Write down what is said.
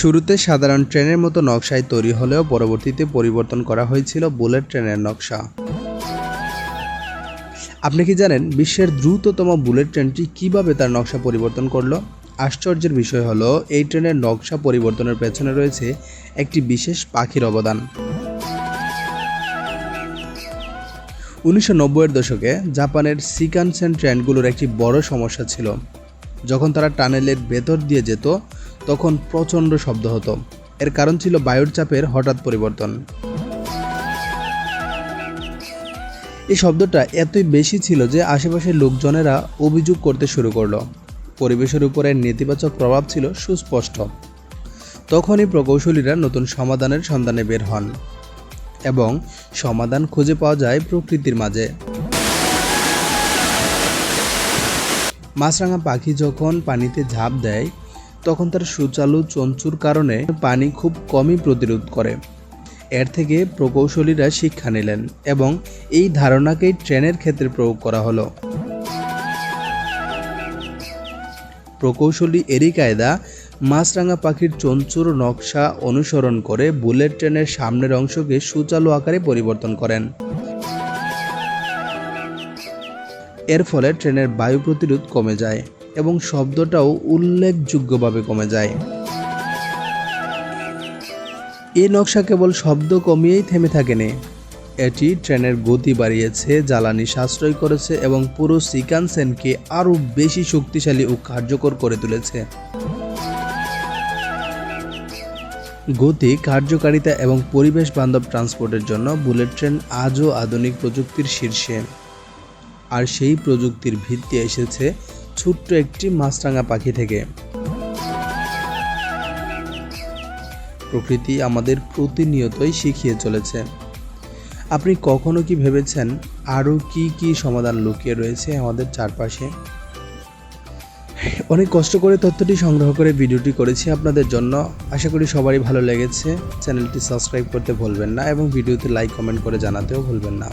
শুরুতে সাধারণ ট্রেনের মতো নকশায় তৈরি হলেও পরবর্তীতে পরিবর্তন করা হয়েছিল বুলেট ট্রেনের নকশা। আপনি কি জানেন বিশ্বের দ্রুততম বুলেট ট্রেনটি কীভাবে তার নকশা পরিবর্তন করল? আশ্চর্যের বিষয় হলো, এই ট্রেনের নকশা পরিবর্তনের পেছনে রয়েছে একটি বিশেষ পাখির অবদান। উনিশশো নব্বইয়ের দশকে জাপানের সিকানসেন ট্রেনগুলোর একটি বড় সমস্যা ছিল। যখন তারা টানেলের ভেতর দিয়ে যেত তখন প্রচণ্ড শব্দ হতো। এর কারণ ছিল বায়ুর চাপের হঠাৎ পরিবর্তন। এই শব্দটা এতই বেশি ছিল যে আশেপাশের লোকজনেরা অভিযোগ করতে শুরু করল। পরিবেশের উপরে নেতিবাচক প্রভাব ছিল সুস্পষ্ট। তখনই প্রকৌশলীরা নতুন সমাধানের সন্ধানে বের হন এবং সমাধান খুঁজে পাওয়া যায় প্রকৃতির মাঝে। মাছরাঙা পাখি যখন পানিতে ঝাঁপ দেয় তখন তার সুচালু চঞ্চুর কারণে পানি খুব কমই প্রতিরোধ করে। এর থেকে প্রকৌশলীরা শিক্ষা নিলেন এবং এই ধারণাকেই ট্রেনের ক্ষেত্রে প্রয়োগ করা হলো। প্রকৌশলী এরই কায়দা, মাছরাঙা পাখির চঞ্চুর নকশা অনুসরণ করে বুলেট ট্রেনের সামনের অংশকে সুচালু আকারে পরিবর্তন করেন। এর ফলে ট্রেনের বায়ু প্রতিরোধ কমে যায়। এবং শব্দটাও উল্লেখযোগ্যভাবে কমে যায়। এই নকশা কেবল শব্দ কমিয়েই থেমে থাকেনি। এটি ট্রেনের গতি বাড়িয়েছে, জ্বালানি সাশ্রয় করেছে এবং পুরো সিকানসেনকে আরও বেশি শক্তিশালী ও কার্যকর করে তুলেছে। গতি, কার্যকারিতা এবং পরিবেশ বান্ধব ট্রান্সপোর্টের জন্য বুলেট ট্রেন আজও আধুনিক প্রযুক্তির শীর্ষে। আর সেই প্রযুক্তির ভিত্তি এসেছে ছোট্ট একটি মাছরাঙা পাখি থেকে। প্রকৃতি আমাদের প্রতিনিয়তই শিখিয়ে চলেছে। আপনি কখনো কি ভেবেছেন আরও কি কি সমাধান লুকিয়ে রয়েছে আমাদের চারপাশে? অনেক কষ্ট করে তথ্যটি সংগ্রহ করে ভিডিওটি করেছি আপনাদের জন্য। আশা করি সবারই ভালো লেগেছে। চ্যানেলটি সাবস্ক্রাইব করতে ভুলবেন না এবং ভিডিওতে লাইক, কমেন্ট করে জানাতেও ভুলবেন না।